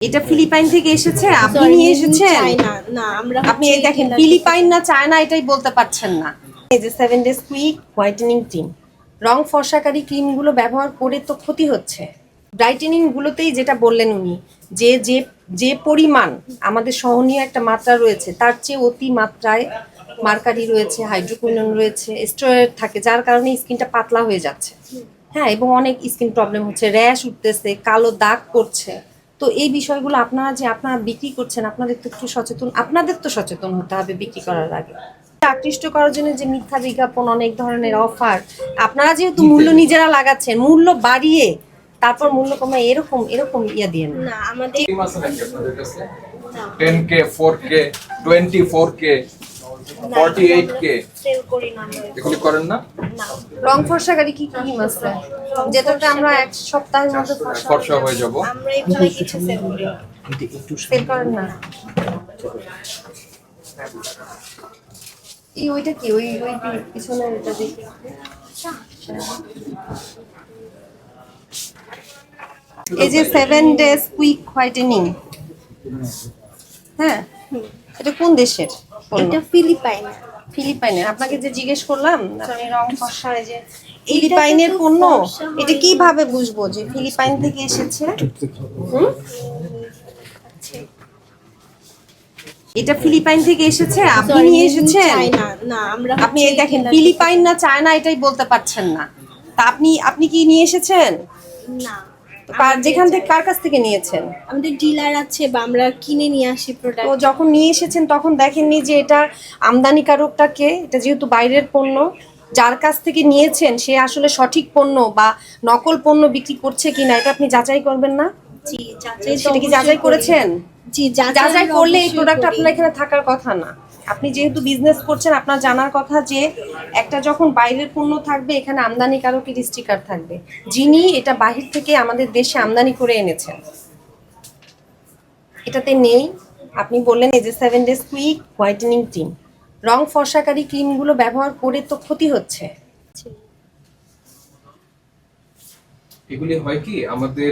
এটা ফিলিপাইন থেকে এসেছে আপনি নিয়ে এসেছেন? না আমরা আপনি এই দেখেন ফিলিপাইন না চায়না এটাই বলতে পারছেন না। এই যে seven days quick whitening cream রং ফর্সাকারী ক্রিমগুলো ব্যবহার করে তো ক্ষতি হচ্ছে। ব্রাইটেনিং গুলোতেই যেটা বললেন উনি যে যে যে পরিমাণ আমাদের সহনীয় একটা মাত্রা রয়েছে তার চেয়ে অতি মাত্রায় মার্কারি রয়েছে হাইড্রোকুইনন রয়েছে স্টেরয়েড থাকে যার কারণে স্কিনটা পাতলা হয়ে যাচ্ছে। হ্যাঁ এবং অনেক স্কিন প্রবলেম হচ্ছে র্যাশ উঠতেছে কালো দাগ পড়ছে। তো এই বিষয়গুলো আপনারা যে আপনারা বিক্রি করছেন আপনাদের তো একটু সচেতন আপনাদের তো সচেতন হতে হবে বিক্রি করার আগে। আকৃষ্ট করার জন্য যে মিথ্যা বিজ্ঞাপন অনেক ধরনের অফার আপনারা যেহেতু মূল্য নিজেরা লাগাচ্ছেন মূল্য বাড়িয়ে তারপর মূল্য কমায় এরকম এরকম ইয়া দিয়ে না আমাদের স্কিম আছে নাকি সেল করি না এগুলি করেন না? রং ফর্সাকারী কি যেটাতে আমরা এক সপ্তাহের মধ্যে ফর্সা ফর্সা হয়ে যাব। আমরা এগুলো কিছু সেল করি। সেল করেন না? এই ওইটা কি? ওই ওই পিছনে ওইটা দেখি এই যে সেভেন ডেজ কুইক হোয়াইটেনিং হ্যাঁ? এটা কোন দেশের? এটা ফিলিপাইন ফিলিপাইনের। আপনাকে যে জিজ্ঞেস করলাম আপনি রং ফর্সা যে ফিলিপাইনের পণ্য। এটা কীভাবে বুঝব যে ফিলিপাইন থেকে এসেছে? এটা ফিলিপাইন থেকে এসেছে আপনি নিয়ে এসেছেন? না আমরা আপনি দেখেন ফিলিপাইন না চায়না এটাই বলতে পারছেন না। তা আপনি আপনি কি নিয়ে এসেছেন? না। যেখান থেকে কার কাছ থেকে নিয়েছেন? আমাদের ডিলার আছে বা আমরা কিনে নিয়ে আসি তো প্রোডাক্ট যখন নিয়ে এসেছেন তখন দেখেননি যে এটা আমদানিকারকটা কে? এটা যেহেতু বাইরের পণ্য যার কাছ থেকে নিয়েছেন সে আসলে সঠিক পণ্য বা নকল পণ্য বিক্রি করছে কিনা এটা আপনি যাচাই করবেন না? জি যাচাই সেটা কি যাচাই করেছেন? জি যাচাই করলে এই প্রোডাক্ট আপনার এখানে থাকার কথা না। আপনি যেহেতু বিজনেস করছেন, আপনার জানার কথা যে একটা যখন বাইরের পণ্য থাকবে, এখানে আমদানিকারকের স্টিকার থাকবে। যিনি এটা বাহির থেকে আমাদের দেশে আমদানি করে এনেছেন। এটাতে নেই। আপনি বললেন এই যে seven days quick whitening cream রং ফর্সাকারী ক্রিমগুলো ব্যবহার করে তো ক্ষতি হচ্ছে। এগুলি হয় কি, আমাদের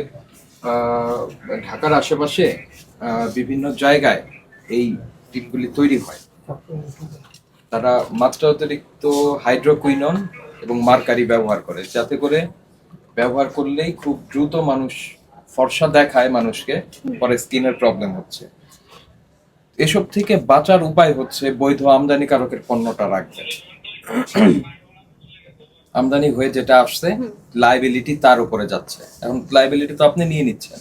ঢাকার আশেপাশে বিভিন্ন জায়গায় এই টিমগুলি তৈরি হয়। তারা মাত্রা অতিরিক্ত হাইড্রোকুইনন এবং মার্কারি ব্যবহার করে, যাতে করে ব্যবহার করলেই খুব দ্রুত মানুষ, ফর্সা দেখায় মানুষকে, পরে স্কিনের প্রবলেম হচ্ছে। এসব থেকে বাঁচার উপায় হচ্ছে বৈধ আমদানিকারকের পণ্যটা রাখবে। আমদানি হয়ে যেটা আসছে লাইবিলিটি তার উপরে যাচ্ছে। এখন লাইবিলিটি তো আপনি নিয়ে নিচ্ছেন।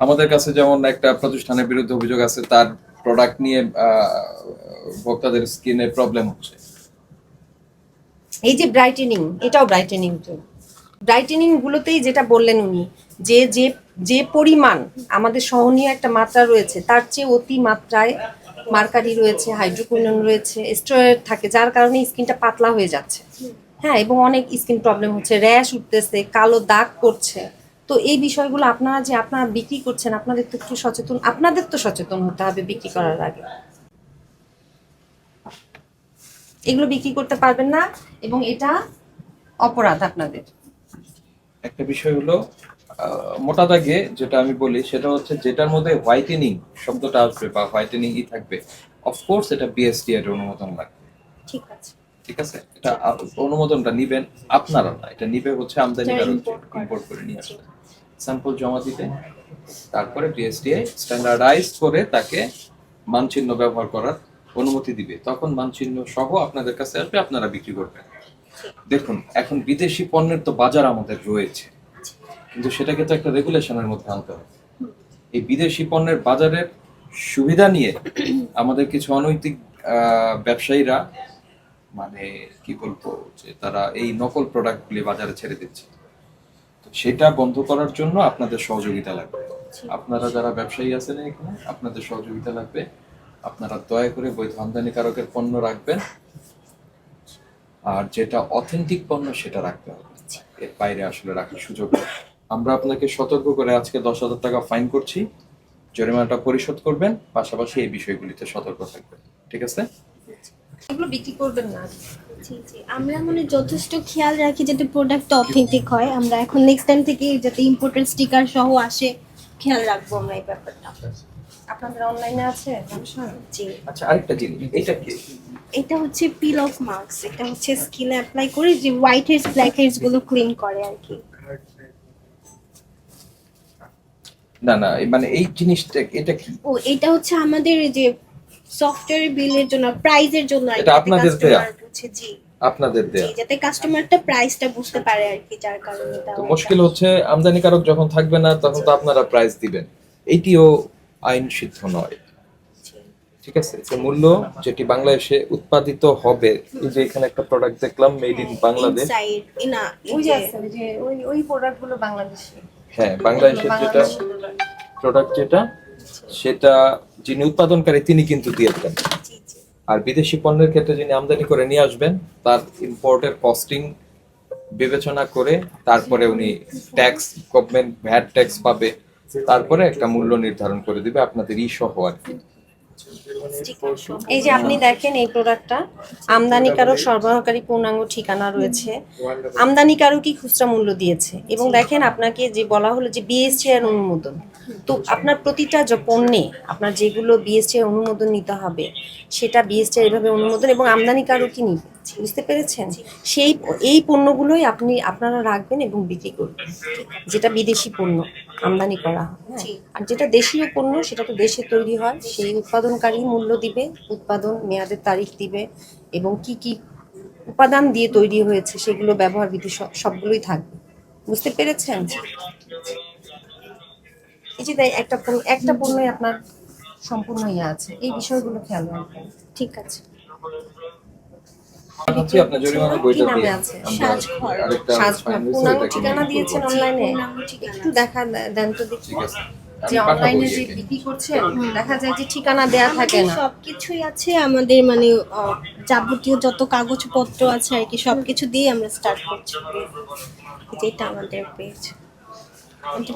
আমাদের কাছে যেমন একটা প্রতিষ্ঠানের বিরুদ্ধে অভিযোগ আছে, তার প্রোডাক্ট নিয়ে ভোক্তাদের স্কিনে প্রবলেম হচ্ছে। এই যে ব্রাইটেনিং এটাও ব্রাইটেনিং তো। ব্রাইটেনিং গুলোতেই যেটা বললেন উনি, যে যে যে পরিমাণ আমাদের সহনীয় একটা মাত্রা রয়েছে, তার চেয়ে অতি মাত্রায় মার্কারি রয়েছে হাইড্রোকুইনন রয়েছে স্টেরয়েড থাকে, যার কারণে স্কিনটা পাতলা হয়ে যাচ্ছে। হ্যাঁ এবং অনেক স্কিন প্রবলেম হচ্ছে, র্যাশ উঠতেছে, কালো দাগ পড়ছে। তো এই বিষয়গুলো আপনারা যে আপনারা বিক্রি করছেন আপনাদের তো একটু সচেতন আপনাদের তো সচেতন হতে হবে বিক্রি করার আগে। এগুলো বিক্রি করতে পারবেন না এবং এটা অপরাধ আপনাদের। একটা বিষয় হলো মোটা দাগে যেটা আমি বলি সেটা হচ্ছে যেটার মধ্যে হোয়াইটেনিং শব্দটা আসবে বা হোয়াইটেনিং ই থাকবে অফকোর্স এটা বিএসটি এর অনুমোদন লাগবে। ঠিক আছে। ঠিক আছে? এটা অনুমোদনটা নিবেন আপনারা না এটা নিবে হচ্ছে করে। ইম্পোর্ট করে নিয়ে আসবে। স্যাম্পল জমা দিবে তারপরে বিএসটিআই স্ট্যান্ডার্ডাইজ করে তাকে মানচিহ্ন ব্যবহার করার অনুমতি দিবে। তখন মানচিহ্ন সহ আপনাদের কাছে আসবে আপনারা বিক্রি করবেন। দেখুন এখন বিদেশি পণ্যের তো বাজার আমাদের রয়েছে কিন্তু সেটাকে তো একটা রেগুলেশনের মধ্যে আনতে হবে। এই বিদেশি পণ্যের বাজারের সুবিধা নিয়ে আমাদের কিছু অনৈতিক আহ, ব্যবসায়ীরা মানে কি বলব যে তারা এই নকল প্রোডাক্টগুলি বাজারে ছেড়ে দিচ্ছে। তো সেটা বন্ধ করার জন্য আপনাদের সহযোগিতা লাগবে। আপনারা যারা ব্যবসায়ী আছেন এখানে আপনাদের সহযোগিতা লাগবে। আপনারা দয়া করে বৈধ আমদানিকারকের পণ্য রাখবেন। আর যেটা অথেন্টিক পণ্য সেটা রাখতে হবে। এর বাইরে আসলে রাখার সুযোগ আমরা আপনাকে সতর্ক করে আজকে দশ হাজার টাকা ফাইন করছি। জরিমানাটা পরিশোধ করবেন। পাশাপাশি এই বিষয়গুলিতে সতর্ক থাকবেন। ঠিক আছে? এগুলো বিক্রি করবেন না। জি জি। আমরা মানে যথেষ্ট খেয়াল রাখি যাতে প্রোডাক্ট অথেন্টিক হয়। আমরা এখন নেক্সট টাইম থেকে যাতে ইম্পোর্টেড স্টিকার সহ আসে খেয়াল রাখব আমরা এই ব্যাপারটা। আপনাদের অনলাইনে আছে? জি। আচ্ছা আরেকটা জিনিস এটা কি? এটা হচ্ছে পিল অফ মার্কস এটা হচ্ছে স্কিনে অ্যাপ্লাই করে যে হোয়াইট হেডস ব্ল্যাক হেডসগুলো ক্লিন করে আর কি। না না মানে এই জিনিসটা এটা কি? ও এটা হচ্ছে আমাদের এই যে সফটওয়্যার বিলের জন্য প্রাইজের জন্য এটা আপনাদের দেয়া? জি। আপনাদের জি দেয়া। যাতে কাস্টমারটা প্রাইসটা বুঝতে পারে আর কি যার কারণে তো মুশকিল হচ্ছে আমদানিকারক যখন থাকবে না তখন তো আপনারা প্রাইস দিবেন। এটিও আইন সিদ্ধ নয় ঠিক আছে? যে মূল্য যেটি বাংলাদেশে উৎপাদিত হবে এই যে এখানে একটা প্রোডাক্ট দেখলাম মেড ইন বাংলাদেশ না ওই যে যে আছে, ওই যে ওই ওই প্রোডাক্টগুলো বাংলাদেশে। হ্যাঁ বাংলাদেশের যেটা প্রোডাক্ট যেটা সেটা যিনি উৎপাদনকারী তিনি কিন্তু দিয়ে দেবেন। আর বিদেশি পণ্যের ক্ষেত্রে যিনি আমদানি করে নিয়ে আসবেন তার ইম্পোর্টের কস্টিং বিবেচনা করে তারপরে উনি ট্যাক্স গভর্নমেন্ট ভ্যাট ট্যাক্স পাবে। তারপরে একটা মূল্য নির্ধারণ করে দিবে আপনাদের ই সহ আর কি। এই যে আপনি দেখেন এই প্রোডাক্টটা আমদানিকারক সরবরাহকারী পূর্ণাঙ্গ ঠিকানা রয়েছে। আমদানিকারকই খুচরা মূল্য দিয়েছে। এবং দেখেন আপনাকে যে বলা হলো যে বিএসসি এর অনুমোদন। তো আপনার প্রতিটা যে পণ্যে আপনার যেগুলো বিএসসি এর অনুমোদন নিতে হবে সেটা বিএসটি এভাবে অনুমোদন এবং আমদানিকারকই নিবে। বুঝতে পেরেছেন? সেই এই পণ্যগুলোই আপনি আপনারা রাখবেন এবং বিক্রি করবেন। যেটা বিদেশি পণ্য আমদানি করা হয় হ্যাঁ। আর যেটা দেশীয় পণ্য সেটা তো দেশে তৈরি হয় সেই উৎপাদনকারী মূল্য দিবে উৎপাদন মেয়াদের তারিখ দিবে এবং কি কি উপাদান দিয়ে তৈরি হয়েছে সেগুলো ব্যবহার বিধি সবগুলোই থাকবে। বুঝতে পেরেছেন? এই যে তাই একটা একটা পণ্যই আপনার সম্পূর্ণ ইয়ে আছে এই বিষয়গুলো খেয়াল রাখবেন। ঠিক আছে। আপনার জরিমানা বইটা দিয়ে আছে? আরেকটা সাজঘর। fine হয়েছে, পূর্ণাঙ্গ ঠিকানা নিয়ে দিয়েছেন অনলাইনে একটু দেখা দেন তো দেখি। যে অনলাইনে যে বিক্রি করছেন দেখা যায় যে ঠিকানা দেয়া থাকে না। সবকিছুই আছে। আমাদের মানে যাবতীয় যত কাগজপত্র আছে আর কি সবকিছু দিয়ে আমরা স্টার্ট করছি। যেটা আমাদের পেজ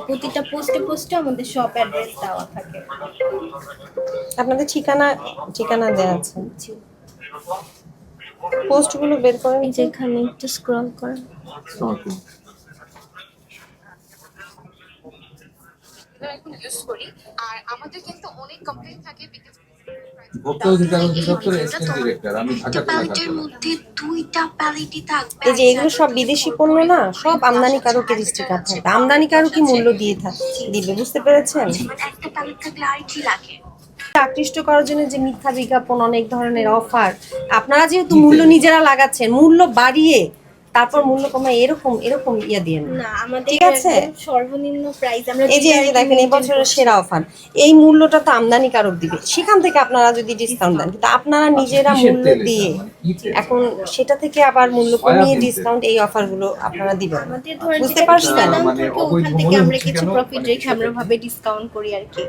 প্রতিটা পোস্টে পোস্টে আমাদের সব অ্যাড্রেস দেওয়া থাকে। আপনাদের ঠিকানা ঠিকানা দেয়া আছে। পোস্টগুলো বের করে এই যে এখানে একটু স্ক্রল এখন ইউজ করি। আর আমাদের কিন্তু অনেক থাকে থেকে প্যালেটই থাকবে এই যে এগুলো সব বিদেশি পণ্য না সব আমদানিকারকের স্টিকার থাকবে আমদানিকারকই মূল্য দিয়ে থাকে দিবে বুঝতে পেরেছেন? একটা প্যালেট থাকলে আর কি লাগে? আকৃষ্ট করার জন্য যে মিথ্যা বিজ্ঞাপন অনেক ধরনের অফার আপনারা যেহেতু মূল্য নিজেরা লাগাচ্ছেন মূল্য বাড়িয়ে তারপর মূল্য কমায় এরকম এরকম ইয়ে দিয়ে না আমাদের ঠিক আছে। সর্বনিম্ন প্রাইস আমরা এই যে এই যে দেখেন এই বছরের সেরা অফার এই মূল্যটা তো আমদানিকারক দিবে। সেখান থেকে আপনারা যদি ডিসকাউন্ট দেন কিন্তু আপনারা নিজেরা মূল্য দিয়ে মানে? এখন সেটা থেকে আবার মূল্য কমিয়ে ডিসকাউন্ট এই অফারগুলো আপনারা দিবেন। বুঝতে পারছেন? মানে ওখান থেকে আমরা কিছু প্রফিট মানে রেখে আমরা ভাবে ডিসকাউন্ট করি আর কি।